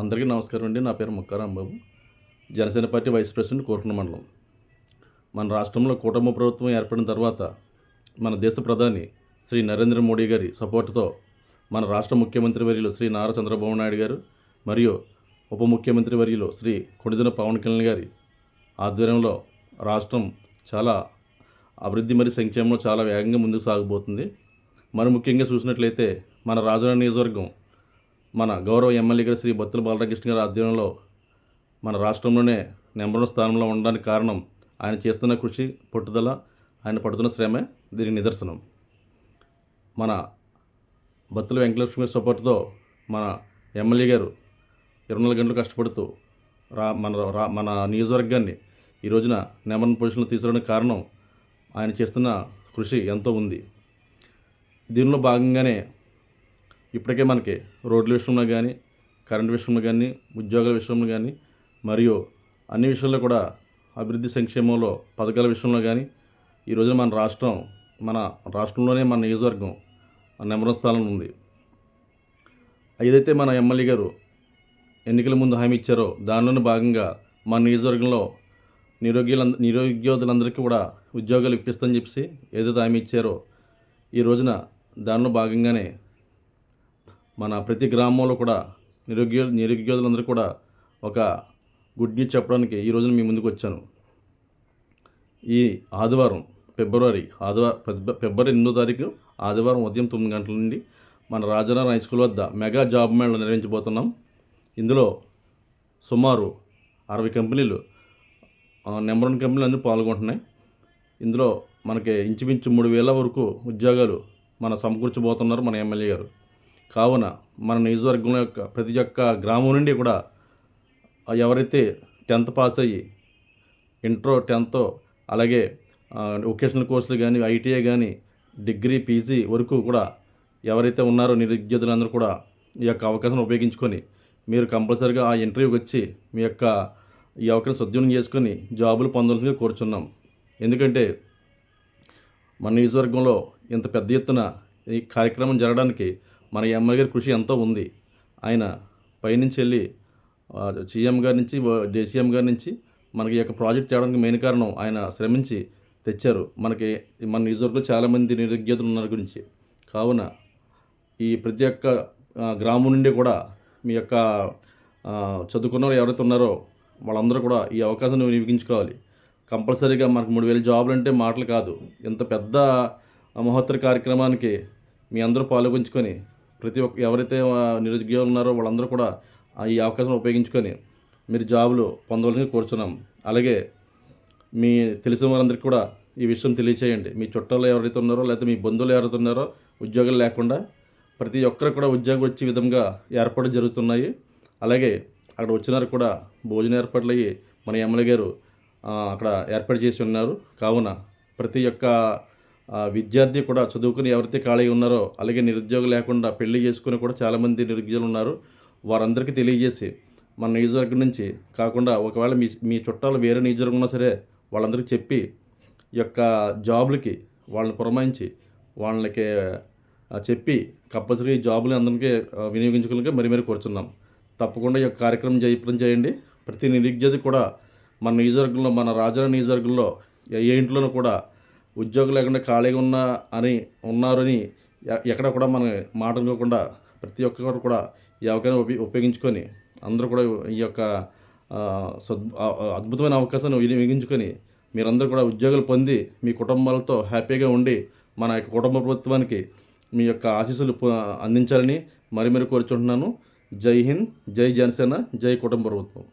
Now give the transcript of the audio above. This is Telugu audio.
అందరికీ నమస్కారం అండి. నా పేరు Mukkaram Babu Janasena party vice president కోరుకున్న మండలం. మన రాష్ట్రంలో కూటమి ప్రభుత్వం ఏర్పడిన తర్వాత మన దేశ ప్రధాని శ్రీ నరేంద్ర మోడీ గారి సపోర్టుతో మన రాష్ట్ర ముఖ్యమంత్రి వర్యులు శ్రీ నారా చంద్రబాబు నాయుడు గారు మరియు ఉప ముఖ్యమంత్రి వర్యులు శ్రీ కొణిదెల పవన్ కళ్యాణ్ గారి ఆధ్వర్యంలో రాష్ట్రం చాలా అభివృద్ధి మరియు సంక్షేమంలో చాలా వేగంగా ముందుకు సాగబోతుంది. మరి ముఖ్యంగా చూసినట్లయితే మన రాజధాని నియోజకవర్గం మన గౌరవ ఎమ్మెల్యే గారు శ్రీ బత్తుల బాలరామకృష్ణ గారి ఆధ్వర్యంలో మన రాష్ట్రంలోనే నెంబర్ వన్ స్థానంలో ఉండడానికి కారణం ఆయన చేస్తున్న కృషి పట్టుదల ఆయన పడుతున్న శ్రమే దీనికి నిదర్శనం. మన బత్తుల వెంకటలక్ష్మి గారి మన ఎమ్మెల్యే గారు ఇరవై నాలుగు గంటలు కష్టపడుతూ రా మన రా మన నియోజకవర్గాన్ని ఈ రోజున నెంబర్ వన్ పొజిషన్లో తీసుకురావడానికి కారణం ఆయన చేస్తున్న కృషి ఎంతో ఉంది. దీనిలో భాగంగానే ఇప్పటికే మనకి రోడ్ల విషయంలో కానీ కరెంట్ విషయంలో కానీ ఉద్యోగాల విషయంలో కానీ మరియు అన్ని విషయాల్లో కూడా అభివృద్ధి సంక్షేమంలో పథకాల విషయంలో కానీ ఈ రోజున మన రాష్ట్రం మన రాష్ట్రంలోనే మన నియోజకవర్గం నెంబర్ స్థానంలో ఉంది. ఏదైతే మన ఎమ్మెల్యే గారు ఎన్నికల ముందు హామీ ఇచ్చారో దానిలోని భాగంగా మన నియోజకవర్గంలో నిరుద్యోగుల నిరుద్యోగులందరికీ కూడా ఉద్యోగాలు ఇప్పిస్తామని చెప్పేసి ఏదైతే హామీ ఇచ్చారో ఈ రోజున దానిలో భాగంగానే మన ప్రతి గ్రామంలో కూడా నిరుద్యో నిరుద్యోగులందరూ కూడా ఒక గుడ్ న్యూస్ చెప్పడానికి ఈ రోజున మీ ముందుకు వచ్చాను. ఈ ఆదివారం ఫిబ్రవరి ఆదివారం ఫిబ్రవరి ఎనిమిదో తారీఖు ఆదివారం ఉదయం తొమ్మిది గంటల నుండి మన రాజారాం హై స్కూల్ వద్ద మెగా జాబ్ మేళ నిర్వహించబోతున్నాం. ఇందులో సుమారు అరవై కంపెనీలు నెంబర్ వన్ కంపెనీలు అన్నీ పాల్గొంటున్నాయి. ఇందులో మనకి ఇంచుమించు మూడు వేల వరకు ఉద్యోగాలు మన సమకూర్చబోతున్నారు మన ఎమ్మెల్యే గారు. కావున మన నియోజకవర్గం యొక్క ప్రతి ఒక్క గ్రామం నుండి కూడా ఎవరైతే టెన్త్ పాస్ అయ్యి ఇంట్రో టెన్త్ అలాగే వొకేషనల్ కోర్సులు కానీ ఐటీఐ కానీ డిగ్రీ పీజీ వరకు కూడా ఎవరైతే ఉన్నారో నిరుద్యోగులందరూ కూడా ఈ యొక్క అవకాశం ఉపయోగించుకొని మీరు కంపల్సరీగా ఆ ఇంటర్వ్యూకి వచ్చి మీ యొక్క ఈ అవకాశం సద్వినియోగం చేసుకొని జాబులు పొందాల్సిందిగా కోరుచున్నాం. ఎందుకంటే మన నియోజకవర్గంలో ఇంత పెద్ద ఎత్తున ఈ కార్యక్రమం జరగడానికి మన ఎమ్మెల్యే గారి కృషి ఎంతో ఉంది. ఆయన పైనుంచి వెళ్ళి సీఎం గారి నుంచి జేసీఎం గారి నుంచి మనకి ఈ యొక్క ప్రాజెక్ట్ చేయడానికి మెయిన్ కారణం ఆయన శ్రమించి తెచ్చారు. మనకి మన నియోజకవర్గంలో చాలామంది నిరుద్యోగులు ఉన్నారు గురించి. కావున ఈ ప్రతి ఒక్క గ్రామం నుండి కూడా మీ యొక్క చదువుకున్న వాళ్ళు ఎవరైతే ఉన్నారో వాళ్ళందరూ కూడా ఈ అవకాశం వినియోగించుకోవాలి. కంపల్సరీగా మనకు మూడు వేల జాబులు అంటే మాటలు కాదు. ఇంత పెద్ద మహోత్తర కార్యక్రమానికి మీ అందరూ పాల్గొంచుకొని ప్రతి ఒక్క ఎవరైతే నిరుద్యోగులు ఉన్నారో వాళ్ళందరూ కూడా ఈ అవకాశం ఉపయోగించుకొని మీరు జాబులు పొందవలసింది కోరుచున్నాం. అలాగే మీ తెలిసిన వారందరికీ కూడా ఈ విషయం తెలియచేయండి. మీ చుట్టాలు ఎవరైతే ఉన్నారో లేకపోతే మీ బంధువులు ఎవరైతే ఉన్నారో ఉద్యోగాలు లేకుండా ప్రతి ఒక్కరు కూడా ఉద్యోగం వచ్చే విధంగా ఏర్పాటు జరుగుతున్నాయి. అలాగే అక్కడ వచ్చిన కూడా భోజన ఏర్పాట్లు అయ్యి మన ఎమ్మెల్యే గారు అక్కడ ఏర్పాటు చేసి ఉన్నారు. కావున ప్రతి ఒక్క విద్యార్థి కూడా చదువుకుని ఎవరైతే ఖాళీ ఉన్నారో అలాగే నిరుద్యోగం లేకుండా పెళ్ళి చేసుకుని కూడా చాలామంది నిరుద్యోగులు ఉన్నారు. వారందరికీ తెలియజేసి మన నియోజకవర్గం నుంచి కాకుండా ఒకవేళ మీ మీ చుట్టాలు వేరే నియోజకవర్గం ఉన్నా సరే వాళ్ళందరికీ చెప్పి యొక్క జాబులకి వాళ్ళని పురమాయించి వాళ్ళకి చెప్పి కంపల్సరీ ఈ జాబులు అందరికీ ఆ, వినియోగించుకోవాలని మరి మరి కోరుచున్నాం. తప్పకుండా ఈ యొక్క కార్యక్రమం జయప్రం చేయండి. ప్రతి నిరుద్యోగి కూడా మన నియోజకవర్గంలో మన రాజధాని నియోజకవర్గంలో ఏ ఇంట్లోనూ కూడా ఉద్యోగం లేకుండా ఖాళీగా ఉన్నా అని ఉన్నారని ఎక్కడ కూడా మన మాట అనుకోకుండా ప్రతి ఒక్కరు కూడా ఈ అవకాశం ఉపయోగి ఉపయోగించుకొని అందరూ కూడా ఈ యొక్క సద్ అద్భుతమైన అవకాశాన్ని వినియోగించుకొని మీరందరూ కూడా ఉద్యోగాలు పొంది మీ కుటుంబాలతో హ్యాపీగా ఉండి మన యొక్క కుటుంబ ప్రభుత్వానికి మీ యొక్క ఆశీస్సులు అందించాలని మరి మరి కోరుచుంటున్నాను. జై హింద్ జై జనసేన జై కుటుంబ ప్రభుత్వం.